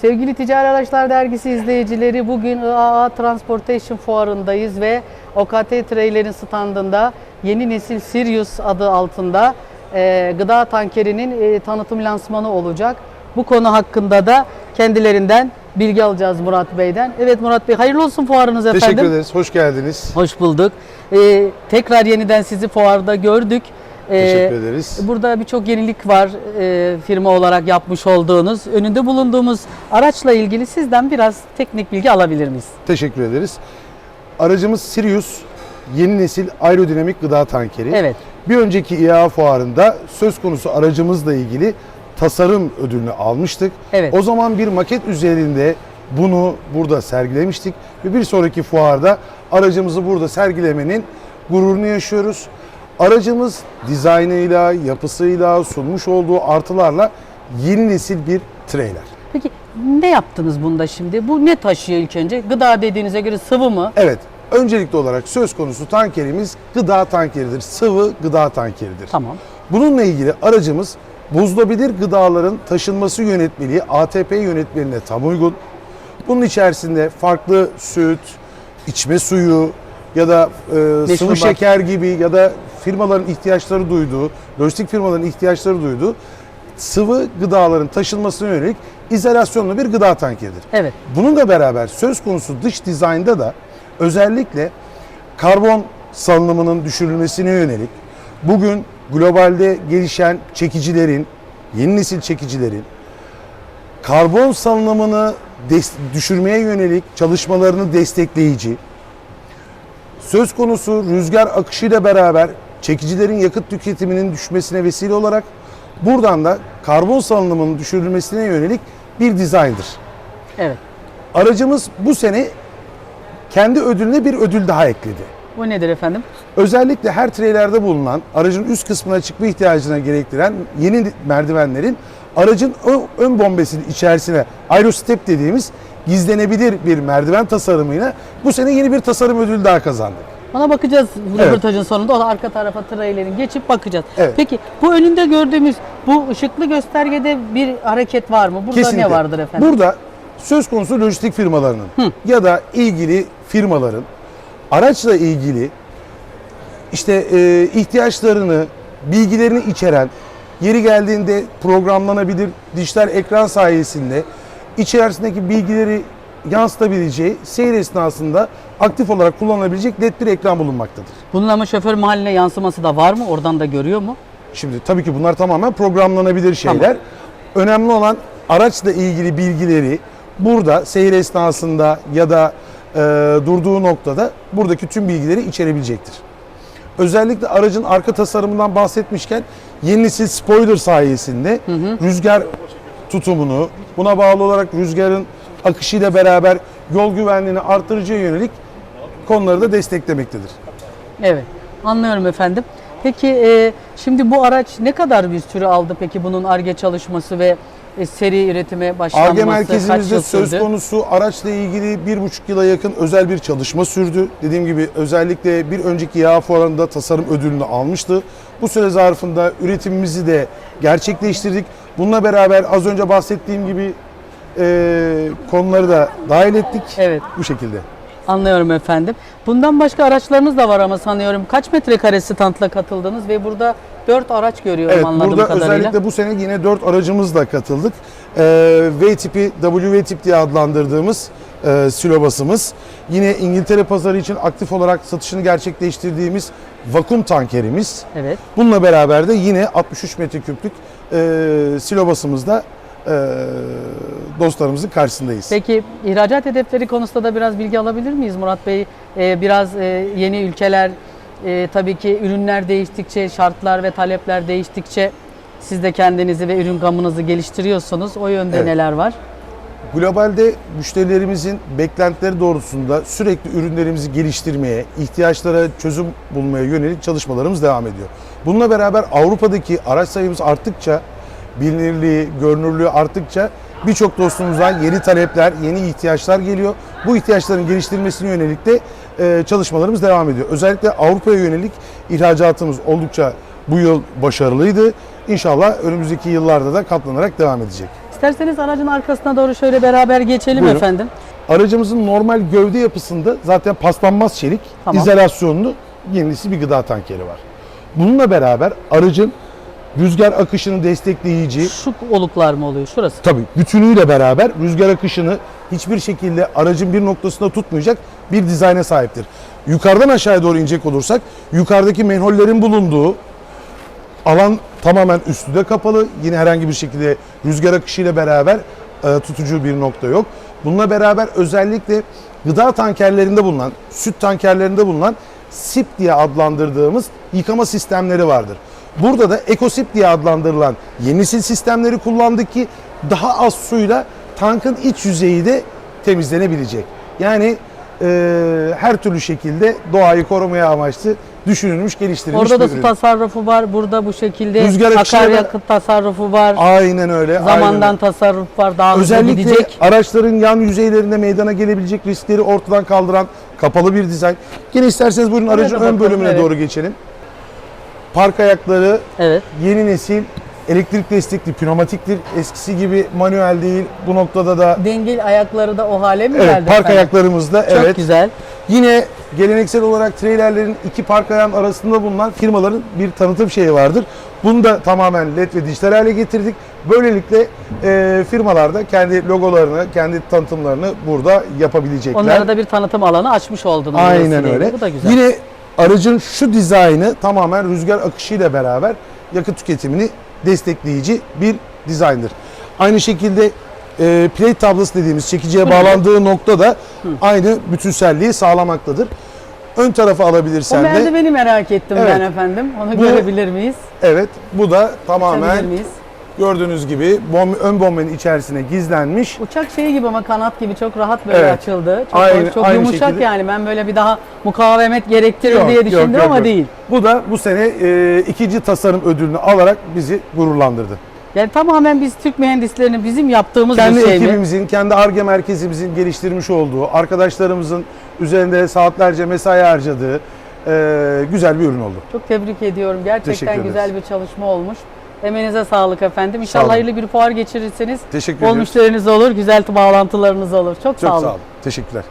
Sevgili Ticari Araçlar Dergisi izleyicileri bugün IAA Transportation Fuarı'ndayız ve OKT Trailer'in standında yeni nesil Sirius adı altında e, gıda tankerinin e, tanıtım lansmanı olacak. Bu konu hakkında da kendilerinden bilgi alacağız Murat Bey'den. Evet Murat Bey hayırlı olsun fuarınız efendim. Teşekkür ederiz. Hoş geldiniz. Hoş bulduk. E, tekrar yeniden sizi fuarda gördük. E, Teşekkür ederiz. Burada birçok yenilik var e, firma olarak yapmış olduğunuz. Önünde bulunduğumuz araçla ilgili sizden biraz teknik bilgi alabilir miyiz? Teşekkür ederiz. Aracımız Sirius yeni nesil aerodinamik gıda tankeri. Evet. Bir önceki İAA fuarında söz konusu aracımızla ilgili tasarım ödülünü almıştık. Evet. O zaman bir maket üzerinde bunu burada sergilemiştik ve bir sonraki fuarda aracımızı burada sergilemenin gururunu yaşıyoruz. Aracımız dizaynıyla, yapısıyla, sunmuş olduğu artılarla yeni nesil bir trailer. Peki ne yaptınız bunda şimdi? Bu ne taşıyor ilk önce? Gıda dediğinize göre sıvı mı? Evet, öncelikli olarak söz konusu tankerimiz gıda tankeridir. Sıvı gıda tankeridir. Tamam. Bununla ilgili aracımız bozulabilir gıdaların taşınması yönetmeliği ATP yönetmeliğine tam uygun. Bunun içerisinde farklı süt, içme suyu ya da e, sıvı şeker gibi ya da firmaların ihtiyaçları duyduğu, lojistik firmaların ihtiyaçları duyduğu sıvı gıdaların taşınmasına yönelik izolasyonlu bir gıda tankeridir. Evet. Bununla beraber söz konusu dış dizaynda da özellikle karbon salınımının düşürülmesine yönelik bugün globalde gelişen çekicilerin, yeni nesil çekicilerin karbon salınımını düşürmeye yönelik çalışmalarını destekleyici, söz konusu rüzgar akışıyla beraber çekicilerin yakıt tüketiminin düşmesine vesile olarak buradan da karbon salınımının düşürülmesine yönelik bir dizayndır. Evet. Aracımız bu sene kendi ödülüne bir ödül daha ekledi. Bu nedir efendim? Özellikle her treylerde bulunan aracın üst kısmına çıkma ihtiyacına gerektiren yeni merdivenlerin aracın ön, ön bombesinin içerisine aerostep dediğimiz gizlenebilir bir merdiven tasarımıyla bu sene yeni bir tasarım ödülü daha kazandık. Ona bakacağız Evet. röportajın sonunda. O da arka tarafa trailerin geçip bakacağız. Evet. Peki bu önünde gördüğümüz bu ışıklı göstergede bir hareket var mı? Burada ne vardır efendim? Burada söz konusu lojistik firmalarının ya da ilgili firmaların araçla ilgili işte e, ihtiyaçlarını, bilgilerini içeren, yeri geldiğinde programlanabilir dijital ekran sayesinde içerisindeki bilgileri yansıtabileceği seyir esnasında aktif olarak kullanılabilecek led bir ekran bulunmaktadır. Bunun ama şoför mahalline yansıması da var mı? Oradan da görüyor mu? Şimdi tabii ki bunlar tamamen programlanabilir şeyler. Önemli olan araçla ilgili bilgileri burada seyir esnasında ya da e, durduğu noktada buradaki tüm bilgileri içerebilecektir. Özellikle aracın arka tasarımından bahsetmişken yeni nesil spoiler sayesinde rüzgar tutumunu buna bağlı olarak rüzgarın akışıyla beraber yol güvenliğini artıracağı yönelik konuları da desteklemektedir. Evet. Anlıyorum efendim. Peki e, şimdi bu araç ne kadar bir süre aldı peki bunun ARGE çalışması ve e, seri üretime başlanması? ARGE merkezimizde söz konusu araçla ilgili bir buçuk yıla yakın özel bir çalışma sürdü. Dediğim gibi özellikle bir önceki yağ fuarında tasarım ödülünü almıştı. Bu süre zarfında üretimimizi de gerçekleştirdik. Bununla beraber az önce bahsettiğim gibi e, konuları da dahil ettik. Evet. Bu şekilde. Anlıyorum efendim. Bundan başka araçlarınız da var ama sanıyorum. Kaç metrekare standla katıldınız ve burada 4 araç görüyorum Evet anladığım burada kadarıyla. özellikle bu sene yine 4 aracımızla katıldık. Ee, V tipi, W tip diye adlandırdığımız e, silobasımız. Yine İngiltere pazarı için aktif olarak satışını gerçekleştirdiğimiz vakum tankerimiz. Evet. Bununla beraber de yine 63 metreküplük e, silobasımızda dostlarımızın karşısındayız. Peki ihracat hedefleri konusunda da biraz bilgi alabilir miyiz Murat Bey? Ee, biraz e, yeni ülkeler e, tabii ki ürünler değiştikçe, şartlar ve talepler değiştikçe siz de kendinizi ve ürün gamınızı geliştiriyorsunuz. O yönde Evet. neler var? Globalde müşterilerimizin beklentileri doğrultusunda sürekli ürünlerimizi geliştirmeye, ihtiyaçlara çözüm bulmaya yönelik çalışmalarımız devam ediyor. Bununla beraber Avrupa'daki araç sayımız arttıkça, bilinirliği, görünürlüğü arttıkça birçok dostumuzdan yeni talepler, yeni ihtiyaçlar geliyor. Bu ihtiyaçların geliştirilmesine yönelik de e, çalışmalarımız devam ediyor. Özellikle Avrupa'ya yönelik ihracatımız oldukça bu yıl başarılıydı. İnşallah önümüzdeki yıllarda da katlanarak devam edecek. İsterseniz aracın arkasına doğru şöyle beraber geçelim Buyurun. efendim. Aracımızın normal gövde yapısında zaten paslanmaz çelik, Tamam. izolasyonlu yenisi bir gıda tankeri var. Bununla beraber aracın rüzgar akışını destekleyici, Şu oluklar mı oluyor? Şurası. tabii bütünüyle beraber rüzgar akışını hiçbir şekilde aracın bir noktasında tutmayacak bir dizayna sahiptir. Yukarıdan aşağıya doğru inecek olursak yukarıdaki menhollerin bulunduğu alan tamamen üstü de kapalı. Yine herhangi bir şekilde rüzgar akışıyla beraber e, tutucu bir nokta yok. Bununla beraber özellikle gıda tankerlerinde bulunan, süt tankerlerinde bulunan SIP diye adlandırdığımız yıkama sistemleri vardır. Burada da EcoSIP diye adlandırılan yeni sil sistemleri kullandık ki daha az suyla tankın iç yüzeyi de temizlenebilecek. Yani e, her türlü şekilde doğayı korumaya amaçlı düşünülmüş, geliştirilmiş Orada da su ürün. tasarrufu var. Burada bu şekilde Rüzgar akaryakıt tasarrufu var. Aynen öyle. aynen Zamandan öyle. tasarruf var. Daha Özellikle gidecek. araçların yan yüzeylerinde meydana gelebilecek riskleri ortadan kaldıran kapalı bir dizayn. Yine isterseniz buyurun aracın ön bölümüne evet. doğru geçelim. Park ayakları Evet. yeni nesil elektrik destekli pneumatiktir. Eskisi gibi manuel değil. Bu noktada da Dengil ayakları da o hale mi evet geldi? park efendim? ayaklarımızda Çok evet. güzel. Yine geleneksel olarak trailerlerin iki park ayağının arasında bulunan firmaların bir tanıtım şeyi vardır. Bunu da tamamen led ve dijital hale getirdik. Böylelikle e, firmalar da kendi logolarını, kendi tanıtımlarını burada yapabilecekler. Onlara da bir tanıtım alanı açmış oldunuz. Aynen öyle. Bu da güzel. Yine aracın şu dizaynı tamamen rüzgar akışıyla beraber yakıt tüketimini destekleyici bir dizayndır. Aynı şekilde e, plate tablosu dediğimiz çekiciye bağlandığı nokta da aynı bütünselliği sağlamaktadır. Ön tarafa o alabilirsen de merdiveni merak ettim Evet. ben efendim. Onu Bu- görebilir miyiz? evet bu da tamamen Görebilir miyiz? Gördüğünüz gibi bom, ön bombenin içerisine gizlenmiş. Uçak şeyi gibi ama kanat gibi çok rahat böyle Evet. açıldı. Çok, Aynı- çok aynı yumuşak şekilde. yani. Ben böyle bir daha mukavemet gerektirir Yok, diye yok, düşündüm yok, ama yok. değil. Bu da bu sene e, ikinci tasarım ödülünü alarak bizi gururlandırdı. Yani tamamen biz Türk mühendislerinin bizim yaptığımız kendi bir şey mi? ekibimizin, kendi ARGE merkezimizin geliştirmiş olduğu, arkadaşlarımızın üzerinde saatlerce mesai harcadığı e, güzel bir ürün oldu. Çok tebrik ediyorum. Teşekkür Gerçekten ederiz. güzel bir çalışma olmuş. Emeğinize sağlık efendim. Sağ İnşallah olun. hayırlı bir fuar geçirirseniz Teşekkür bol ediyoruz. müşteriniz olur, güzel bağlantılarınız olur. Çok, Çok sağ olun. sağ olun. Teşekkürler.